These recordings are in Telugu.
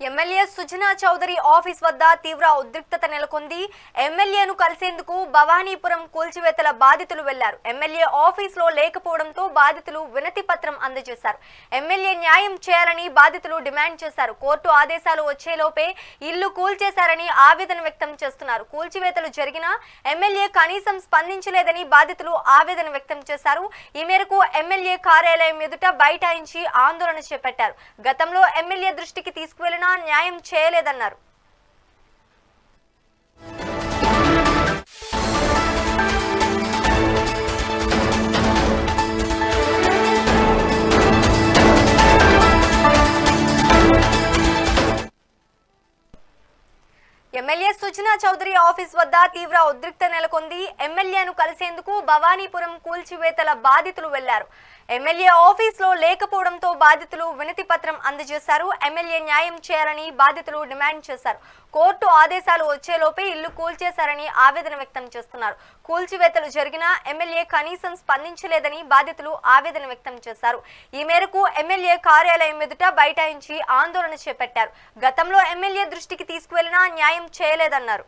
ఎమ్మెల్యే సుజనా చౌదరి ఆఫీస్ వద్ద తీవ్ర ఉద్రిక్తత నెలకొంది. ఎమ్మెల్యేను కలిసేందుకు భవానీపురం కూల్చివేతల బాధితులు వెళ్ళారు. ఎమ్మెల్యే ఆఫీస్లో లేకపోవడంతో బాధితులు వినతి పత్రం అందజేశారు. ఎమ్మెల్యే న్యాయం చేయాలని బాధితులు డిమాండ్ చేశారు. కోర్టు ఆదేశాలు వచ్చేలోపే ఇల్లు కూల్చేశారని ఆవేదన వ్యక్తం చేస్తున్నారు. కూల్చివేతలు జరిగినా ఎమ్మెల్యే కనీసం స్పందించలేదని బాధితులు ఆవేదన వ్యక్తం చేశారు. ఈ మేరకు ఎమ్మెల్యే కార్యాలయం ఎదుట బైఠాయించి ఆందోళన చేపట్టారు. గతంలో ఎమ్మెల్యే దృష్టికి తీసుకువెళ్ళిన న్యాయం చేయలేదన్నారు. సుజనా చౌదరి ఆఫీస్ వద్ద తీవ్ర ఉద్రిక్త నెలకొంది. ఎమ్మెల్యేను కలిసేందుకు భవానీపురం కూల్చివేతల బాధితులు వెళ్ళారు. ఎమ్మెల్యే ఆఫీస్లో లేకపోవడంతో బాధితులు వినతి పత్రం అందజేశారు. ఎమ్మెల్యే న్యాయం చేయాలని బాధితులు డిమాండ్ చేశారు. కోర్టు ఆదేశాలు వచ్చేలోపే ఇల్లు కూల్చేశారని ఆవేదన వ్యక్తం చేస్తున్నారు. కూల్చివేతలు జరిగినా ఎమ్మెల్యే కనీసం స్పందించలేదని బాధితులు ఆవేదన వ్యక్తం చేశారు. ఈ మేరకు ఎమ్మెల్యే కార్యాలయం ఎదుట బైఠాయించి ఆందోళన చేపట్టారు. గతంలో ఎమ్మెల్యే దృష్టికి తీసుకువెళ్ళినా న్యాయం చేయలేదన్నారు. అన్నారు.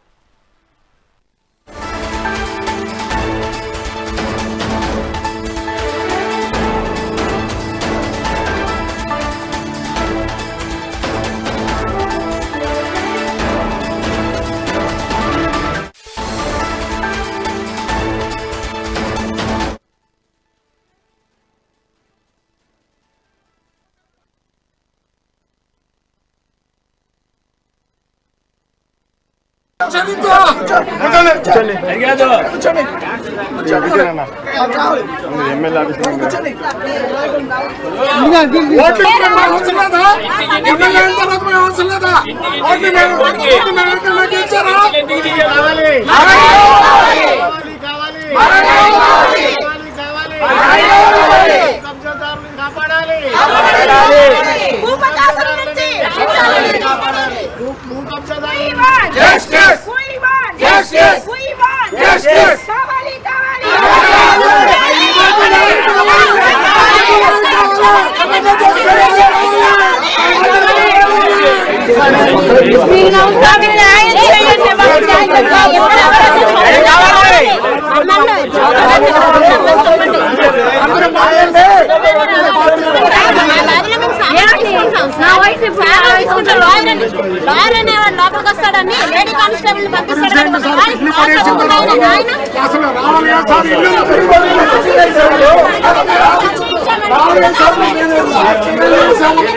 ఆఫీస్ కాపాడాలి లాయర్ అనేవాడు లోపలికి వస్తాడని లేడీ కానిస్టేబుల్ ఆయన സൊസൈറ്റി